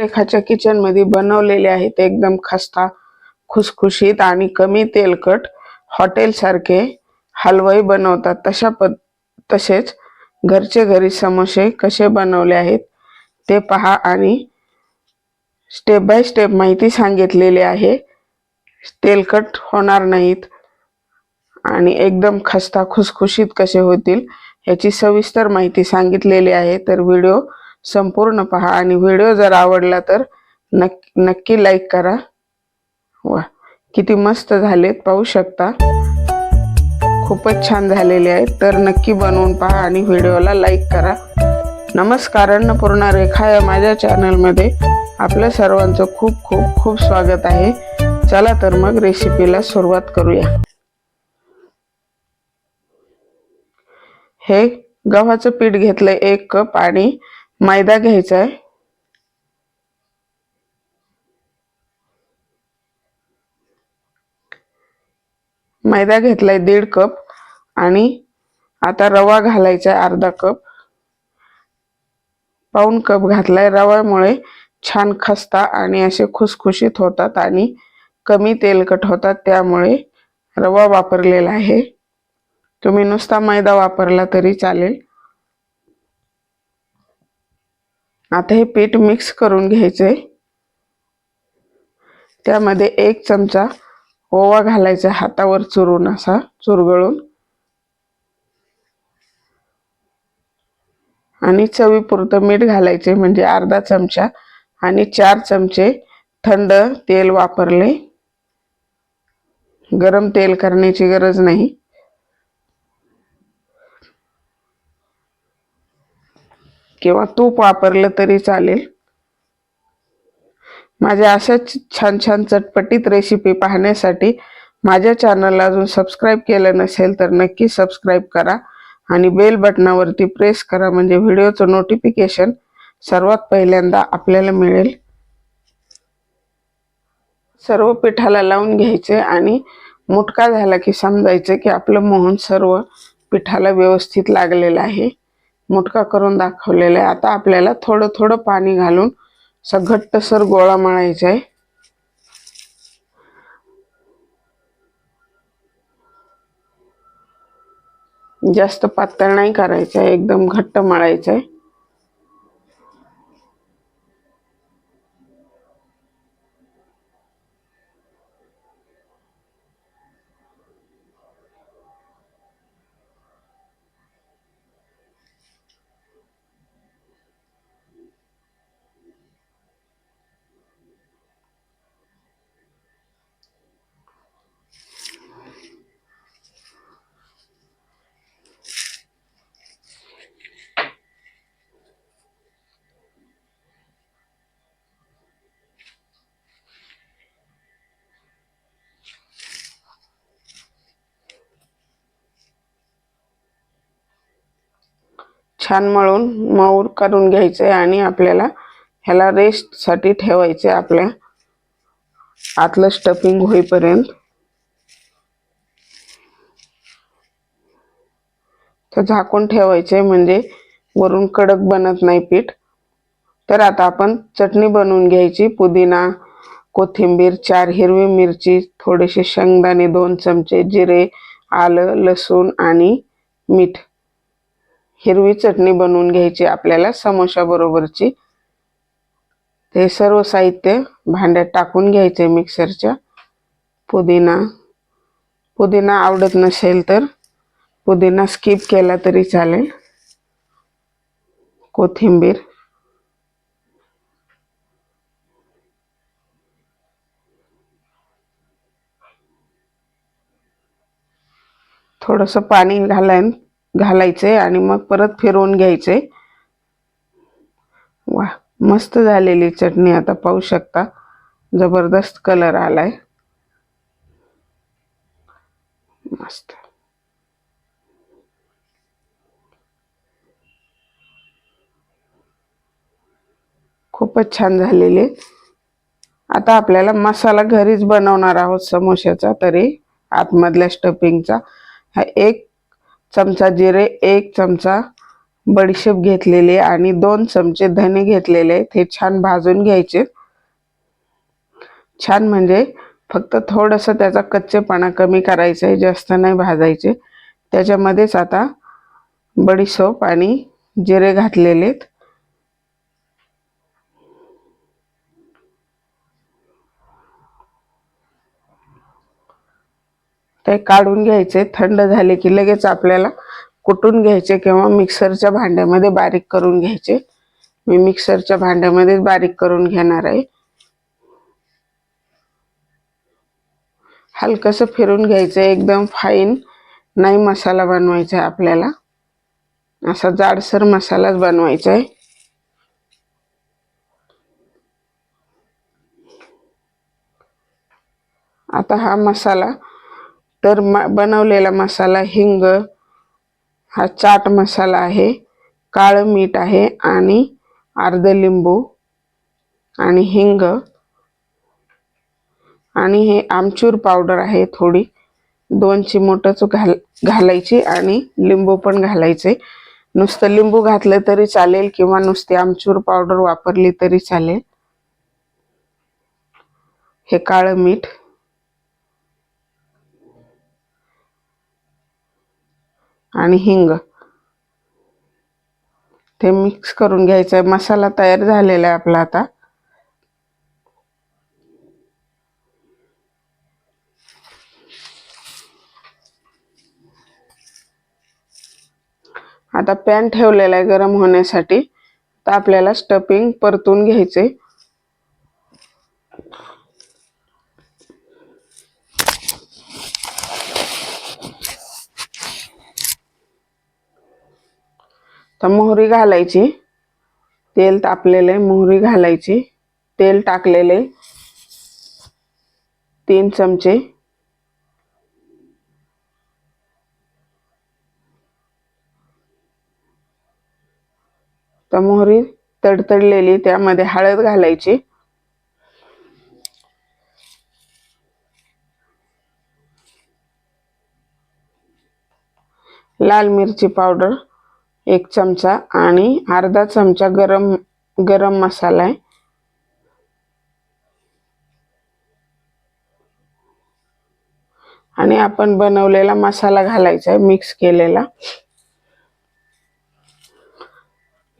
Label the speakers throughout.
Speaker 1: रेखाच्या किचनमध्ये बनवलेले आहेत एकदम खस्ता खुसखुशीत आणि कमी तेलकट हॉटेलसारखे हलवाई बनवतात. तशा पद तसेच घरचे घरी समोसे कसे बनवले आहेत ते पहा आणि स्टेप बाय स्टेप माहिती सांगितलेली आहे. तेलकट होणार नाहीत आणि एकदम खस्ता खुसखुशीत कसे होतील याची सविस्तर माहिती सांगितलेली आहे. तर व्हिडिओ संपूर्ण पहा. आणि व्हिडिओ जर आवडला तर नक नक्की लाईक करा. वा किती मस्त झालेत पाहू शकता. खूपच छान झालेले आहेत. तर नक्की बनवून पहा आणि व्हिडिओला लाईक करा. नमस्कार अन्नपूर्णा रेखा या माझ्या चॅनलमध्ये आपल्या सर्वांचं खूप खूप खूप स्वागत आहे. चला तर मग रेसिपीला सुरुवात करूया. हे गव्हाचं पीठ घेतलं एक कप आणि मैदा घ्यायचा आहे. मैदा घेतलाय दीड कप आणि आता रवा घालायचा आहे अर्धा कप. पाऊन कप घातलाय रव्यामुळे छान खस्ता आणि असे खुसखुशीत होतात आणि कमी तेलकट होतात त्यामुळे रवा वापरलेला आहे. तुम्ही नुसता मैदा वापरला तरी चालेल. आता हे पीठ मिक्स करून घ्यायचे त्यामध्ये एक चमचा ओवा घालायचा हातावर चुरून असा चुरगळून. आणि चवीपुरतं मीठ घालायचे म्हणजे अर्धा चमचा आणि चार चमचे थंड तेल वापरले. गरम तेल करण्याची गरज नाही. किंवा तूप वापरलं तरी चालेल. माझ्या अशाच छान छान चटपटीत रेसिपी पाहण्यासाठी माझ्या चॅनलला अजून सबस्क्राईब केलं नसेल तर नक्की सबस्क्राईब करा आणि बेल बटनावरती प्रेस करा म्हणजे व्हिडिओचं नोटिफिकेशन सर्वात पहिल्यांदा आपल्याला मिळेल. सर्व पिठाला लावून घ्यायचे आणि मुटका झाला की समजायचं की आपलं मोहन सर्व पिठाला व्यवस्थित लागलेलं आहे. मुटका करून दाखवलेला आहे. आता आपल्याला थोडं थोडं पाणी घालून सर गोळा मळायचा आहे. जास्त पातळ नाही करायचं आहे. एकदम घट्ट मळायचं आहे. छान मळून मऊर करून घ्यायचं आहे आणि आपल्याला ह्याला रेस्टसाठी ठेवायचे आपल्या आतलं स्टफिंग होईपर्यंत. तर झाकून ठेवायचे म्हणजे वरून कडक बनत नाही पीठ. तर आता आपण चटणी बनवून घ्यायची पुदिना कोथिंबीर चार हिरवी मिरची थोडेसे शेंगदाणे दोन चमचे जिरे आलं लसूण आणि मीठ. हिरवी चटणी बनवून घ्यायची आपल्याला समोसा बरोबरची. ते सर्व साहित्य भांड्यात टाकून घ्यायचे मिक्सरच्या. पुदिना पुदिना आवडत नसेल तर. पुदिना स्किप केला तरी चालेल. कोथिंबीर. थोडंसं पाणी घालायन. घालायचे आणि मग परत फिरवून घ्यायचे वा मस्त झालेली चटणी आता पाहू शकता. जबरदस्त कलर आलाय. मस्त. खूपच छान झालेले. आता आपल्याला मसाला घरीच बनवणार आहोत समोश्याचा तरी आतमधल्या स्टफिंगचा हा एक चमचा जिरे एक चमचा बडीशेप घेतलेली आहे आणि दोन चमचे धने घेतलेले आहेत. हे छान भाजून घ्यायचे. छान म्हणजे फक्त थोडंसं त्याचा कच्चेपणा कमी करायचा आहे जास्त नाही भाजायचे. त्याच्यामध्येच आता बडीशोप आणि जिरे घातलेले आहेत ते काढून घ्यायचे थंड झाले की लगेच आपल्याला कुटून घ्यायचे किंवा मिक्सरच्या भांड्यामध्ये बारीक करून घ्यायचे. मी मिक्सरच्या भांड्यामध्ये बारीक करून घेणार आहे. हलकस फिरून घ्यायचं एकदम फाईन नाही मसाला बनवायचा आहे आपल्याला. असा जाडसर मसालाच बनवायचा आहे. आता हा मसाला तर म बनवलेला मसाला हिंग हा चाट मसाला आहे काळं मीठ आहे आणि अर्ध लिंबू आणि हिंग. आणि हे आमचूर पावडर आहे थोडी दोन चिमोटच घाल घालायची आणि लिंबू पण घालायचे. नुसतं लिंबू घातलं तरी चालेल किंवा नुसती आमचूर पावडर वापरली तरी चालेल. हे काळं मीठ आणि हिंग. ते मिक्स करून घ्यायचं. आहे मसाला तयार झालेला आहे आपला आता. आता पॅन ठेवलेला आहे गरम होण्यासाठी. तर आपल्याला स्टफिंग परतून घ्यायचे तर मोहरी घालायची. तेल तापलेले मोहरी घालायची. तेल टाकलेले तीन चमचे. तर मोहरी तडतडलेली त्यामध्ये हळद घालायची. लाल मिरची पावडर. एक चमचा आणि अर्धा चमचा गरम गरम मसाला आहे. आणि आपण बनवलेला मसाला घालायचा आहे मिक्स केलेला.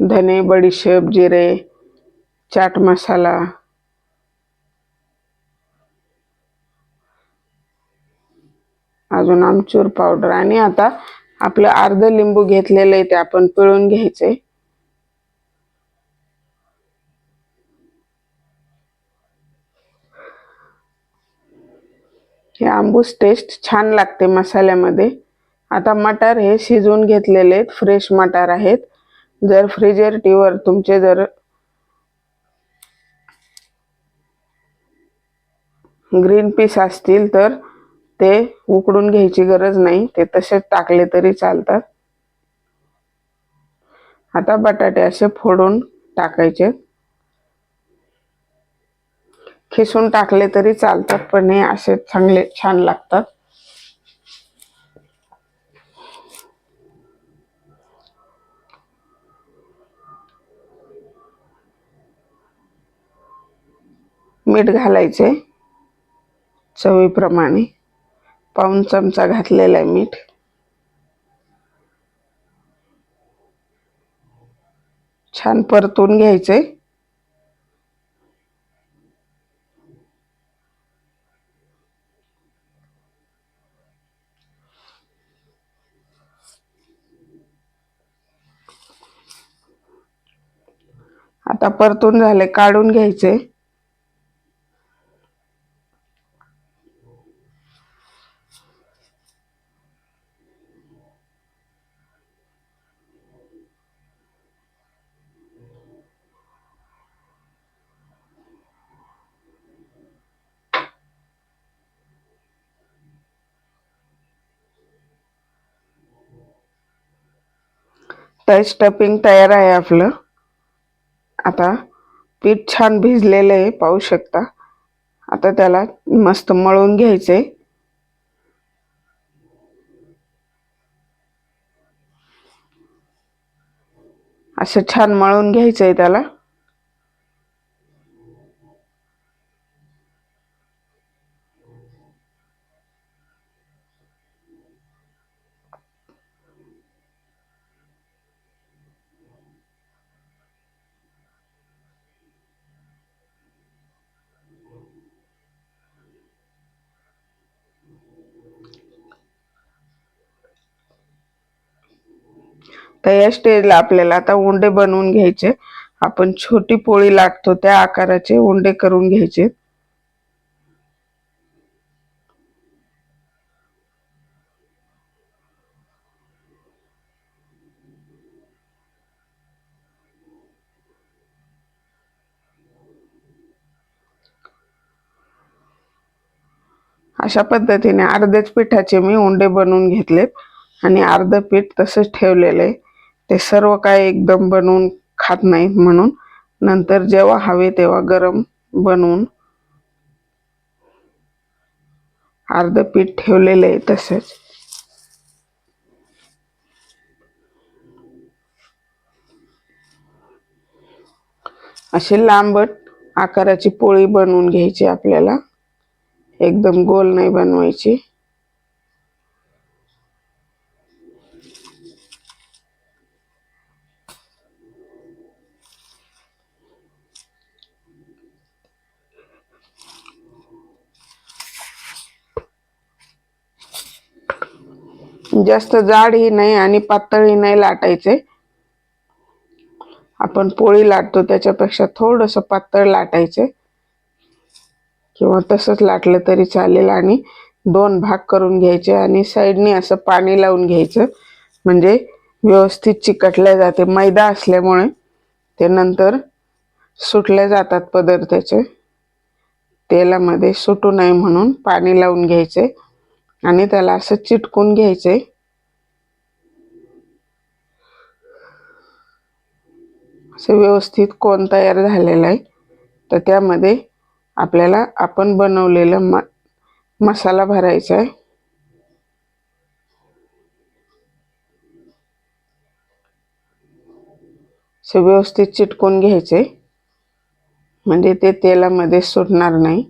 Speaker 1: धने बडीशेप जिरे चाट मसाला. अजून आमचूर पावडर. आणि आता आपलं अर्ध लिंबू घेतलेलं आहे ते आपण पिळून घ्यायचे. हे आंबूस टेस्ट छान लागते मसाल्यामध्ये. आता मटार हे शिजवून घेतलेले आहेत फ्रेश मटार आहेत. जर फ्रीजर टीवर तुमचे जर ग्रीन पीस असतील तर ते उकडून घ्यायची गरज नाही. ते तसेच टाकले तरी चालतात. आता बटाटे असे फोडून टाकायचे. खिसून टाकले तरी चालतात पण हे असे चांगले छान लागतात. मीठ घालायचे चवीप्रमाणे. पाऊन चमचा घातलेला आहे मीठ. छान परतून घ्यायचे. आता परतून झाले काढून घ्यायचे. तर स्टफिंग तयार आहे आपलं. आता पीठ छान भिजलेलं आहे पाहू शकता. आता त्याला मस्त मळून घ्यायचे असं छान मळून आहे त्याला. तर या स्टेजला आपल्याला आता उंडे बनवून घ्यायचे. आपण छोटी पोळी लागतो त्या आकाराचे उंडे करून घ्यायचे. अशा पद्धतीने अर्ध्याच पिठाचे मी उंडे बनवून घेतलेत आणि अर्ध पीठ तसंच ठेवलेलं आहे. ते सर्व काय एकदम बनवून खात नाहीत म्हणून. नंतर जेव्हा हवे तेव्हा गरम बनवून अर्ध पीठ ठेवलेलं आहे तसेच. अशी लांबट आकाराची पोळी बनवून घ्यायची आपल्याला. एकदम गोल नाही बनवायची. जास्त जाडही नाही आणि पातळही नाही लाटायचे. आपण पोळी लाटतो त्याच्यापेक्षा थोडस पातळ लाटायचे. किंवा तसंच लाटलं तरी चालेल आणि दोन भाग करून घ्यायचे आणि साईडने असं पाणी लावून घ्यायचं. म्हणजे व्यवस्थित चिकटल्या जाते. मैदा असल्यामुळे ते नंतर सुटले जातात पदार्थाचे. तेलामध्ये सुटू नये म्हणून पाणी लावून घ्यायचे. आणि त्याला असं चिटकून घ्यायचंय. असं व्यवस्थित कोण तयार झालेलं आहे. तर त्यामध्ये आपल्याला आपण बनवलेलं म मसाला भरायचा आहे. असं व्यवस्थित चिटकून घ्यायचे म्हणजे ते तेलामध्ये सुटणार नाही.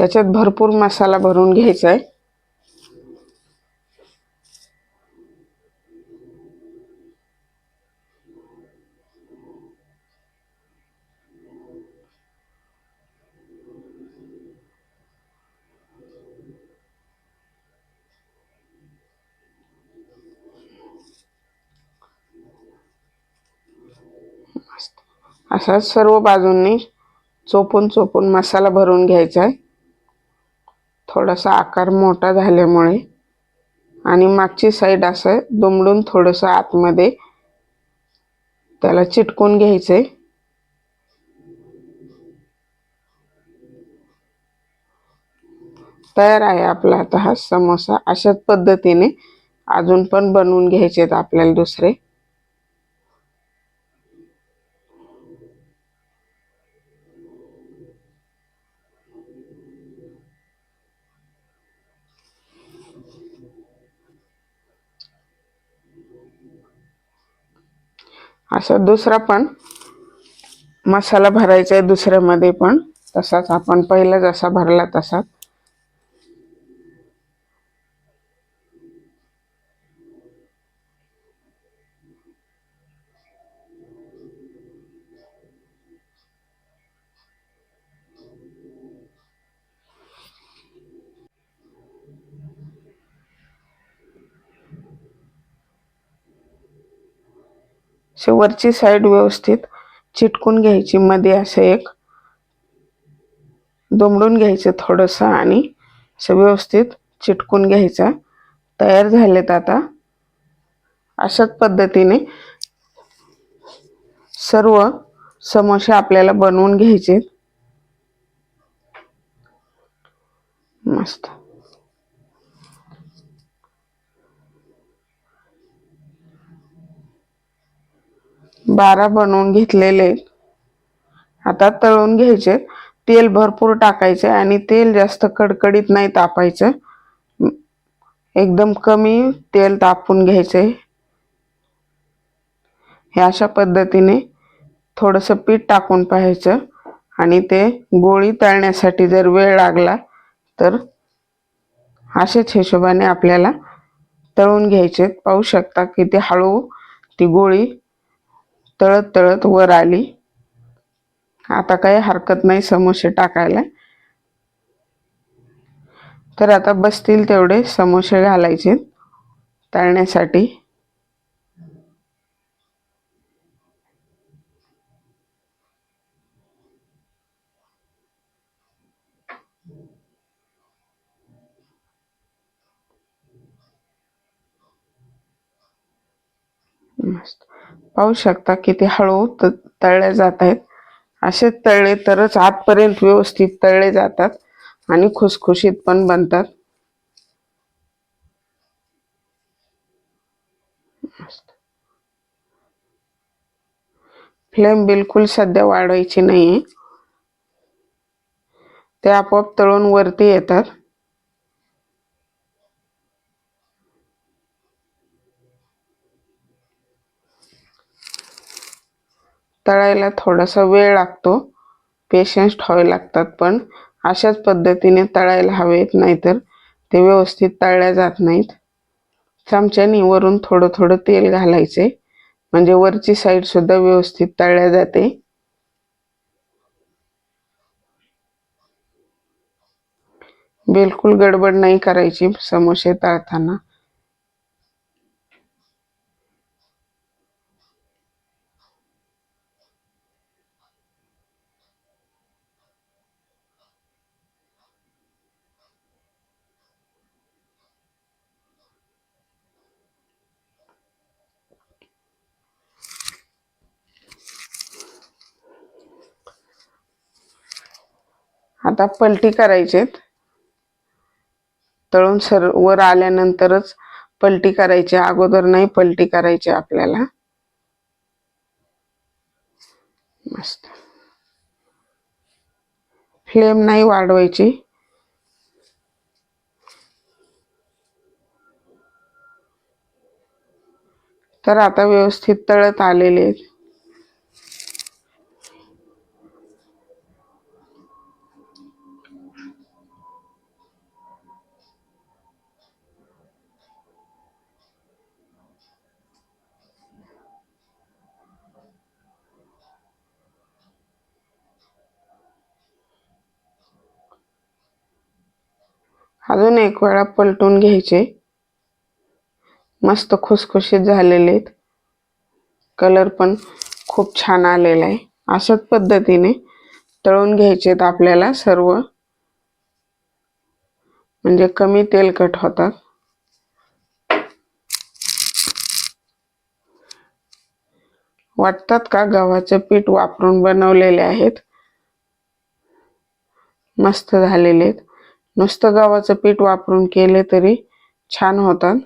Speaker 1: त्याच्यात भरपूर मसाला भरून घ्यायचा आहे असा सर्व बाजूंनी चोपून चोपून मसाला भरून घ्यायचा आहे थोडासा आकार मोठा झाल्यामुळे आणि मागची साईड असं दुमडून थोडंसं आतमध्ये त्याला चिटकून घ्यायचं. आहे तयार आहे आपला आता हा समोसा अशाच पद्धतीने. अजून पण बनवून घ्यायचे आहेत आपल्याला दुसरे. असा दुसरा पण मसाला भरायचा आहे दुसऱ्यामध्ये पण. तसाच आपण पहिला जसा भरला तसाच. असे वरची साईड व्यवस्थित चिटकून घ्यायची. मध्ये असं एक दुमडून घ्यायचं थोडंसं आणि असं व्यवस्थित चिटकून घ्यायचं. तयार झालेत आता. अशाच पद्धतीने सर्व समोसे आपल्याला बनवून घ्यायचे मस्त. बारा बनवून घेतलेले. आता तळून घ्यायचे. तेल भरपूर टाकायचे आणि तेल जास्त कडकडीत नाही तापायचं. एकदम कमी तेल तापून घ्यायचे. हे अशा पद्धतीने थोडंसं पीठ टाकून पाहायचं आणि ते गोळी तळण्यासाठी जर वेळ लागला तर अशाच हिशोबाने आपल्याला तळून घ्यायचे. पाहू शकता की ते हळू ती गोळी तळत तळत वर आली. आता काही हरकत नाही समोसे टाकायला. तर आता बसतील तेवढे समोसे घालायचे तळण्यासाठी. पाहू शकता किती हळू तळले जात आहेत. असे तळले तरच आतपर्यंत व्यवस्थित तळले जातात आणि खुसखुशीत पण बनतात. फ्लेम बिलकुल सध्या वाढवायची नाही ते आपोआप तळून वरती येतात. तळायला थोडासा वेळ लागतो. पेशन्स ठेवावे लागतात पण अशाच पद्धतीने तळायला हवेत नाहीतर ते व्यवस्थित तळल्या जात नाहीत. चमच्यानी वरून थोडं थोडं तेल घालायचे म्हणजे वरची साईडसुद्धा व्यवस्थित तळल्या जाते. बिलकुल गडबड नाही करायची समोसे तळताना. आता पलटी करायचेत. तळून सर वर आल्यानंतरच पलटी करायची. अगोदर नाही पलटी करायची आपल्याला. मस्त. फ्लेम नाही वाढवायची. तर आता व्यवस्थित तळत आलेले आहेत. अजून एक वेळा पलटून घ्यायचे. मस्त खुसखुशीत झालेले आहेत कलर पण खूप छान आलेला आहे. अशाच पद्धतीने तळून घ्यायचेत आपल्याला सर्व. म्हणजे कमी तेलकट होतात. वाटतात का गव्हाचे पीठ वापरून बनवलेले आहेत? मस्त झालेले आहेत नुसतं गव्हाचं पीठ वापरून केले तरी छान होतात.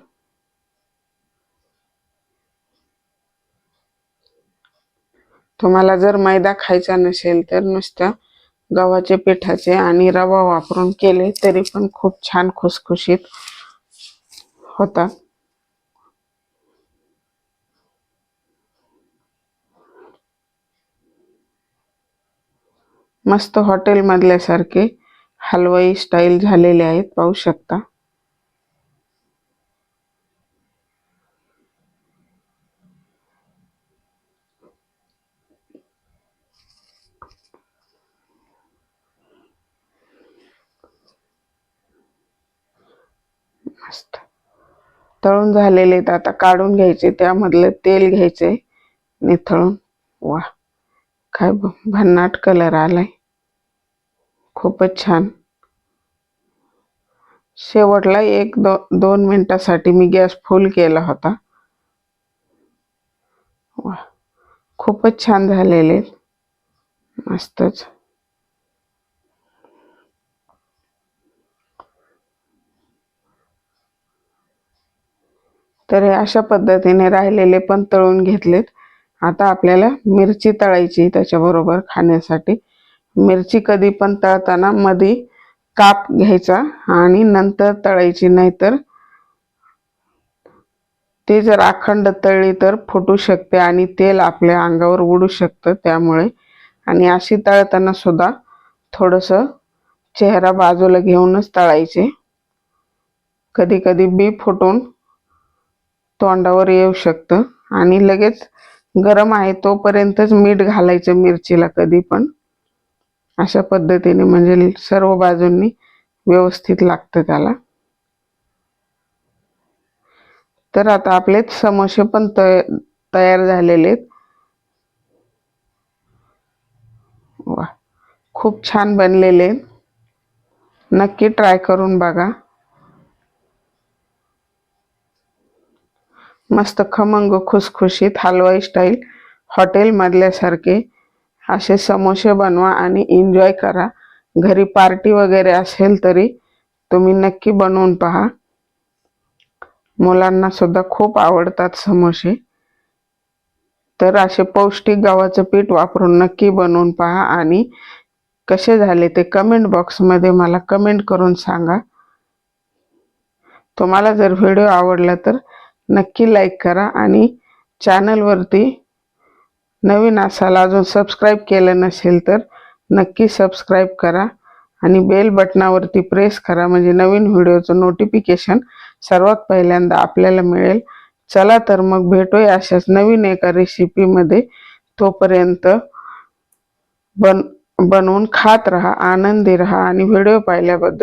Speaker 1: तुम्हाला जर मैदा खायचा नसेल तर नुसत्या गव्हाचे पिठाचे आणि रवा वापरून केले तरी पण खूप छान खुसखुशीत होतात. मस्त हॉटेलमधल्यासारखे हलवाई स्टाईल झालेले आहेत पाहू शकता. मस्त. तळून झालेले आता काढून घ्यायचे त्यामधलं तेल घ्यायचे निथळून. वा काय भन्नाट कलर आलाय. खूपच छान. शेवटला एक दो दोन मिनिटासाठी मी गॅस फुल केला होता. वा खूपच छान झालेले. मस्तच. तर अशा पद्धतीने राहिलेले पण तळून घेतलेत. आता आपल्याला मिरची तळायची त्याच्याबरोबर खाण्यासाठी. मिरची कधी पण तळताना मध्ये काप घ्यायचा आणि नंतर तळायची नाहीतर ते जर अखंड तळली तर फुटू शकते आणि तेल आपल्या अंगावर उडू शकतं त्यामुळे. आणि अशी तळताना सुद्धा थोडंसं चेहरा बाजूला घेऊनच तळायचे. कधी कधी बी फुटून तोंडावर येऊ शकतं. आणि लगेच गरम आहे तोपर्यंतच मीठ घालायचं मिरचीला कधी पण. अशा पद्धतीने म्हणजे सर्व बाजूंनी व्यवस्थित लागतं त्याला. तर आता आपले समोसे पण तयार झालेले आहेत. वा खूप छान बनलेले आहेत. नक्की ट्राय करून बघा. मस्त खमंग खुसखुशीत हलवाई स्टाईल हॉटेलमधल्यासारखे असे समोसे बनवा आणि एन्जॉय करा. घरी पार्टी वगैरे असेल तरी तुम्ही नक्की बनवून पहा. मुलांना सुद्धा खूप आवडतात समोसे. तर असे पौष्टिक गव्हाचं पीठ वापरून नक्की बनवून पहा आणि कसे झाले ते कमेंट बॉक्समध्ये मला कमेंट करून सांगा. तुम्हाला जर व्हिडिओ आवडला तर नक्की लाईक करा आणि चॅनलवरती नवीन असाल अजून सबस्क्राईब केलं नसेल तर नक्की सबस्क्राईब करा आणि बेल बटनावरती प्रेस करा. म्हणजे नवीन व्हिडिओचं नोटिफिकेशन सर्वात पहिल्यांदा आपल्याला मिळेल. चला तर मग भेटूया अशाच नवीन एका रेसिपीमध्ये तोपर्यंत बन बनवून खात राहा आनंदी राहा आणि व्हिडिओ पाहिल्याबद्दल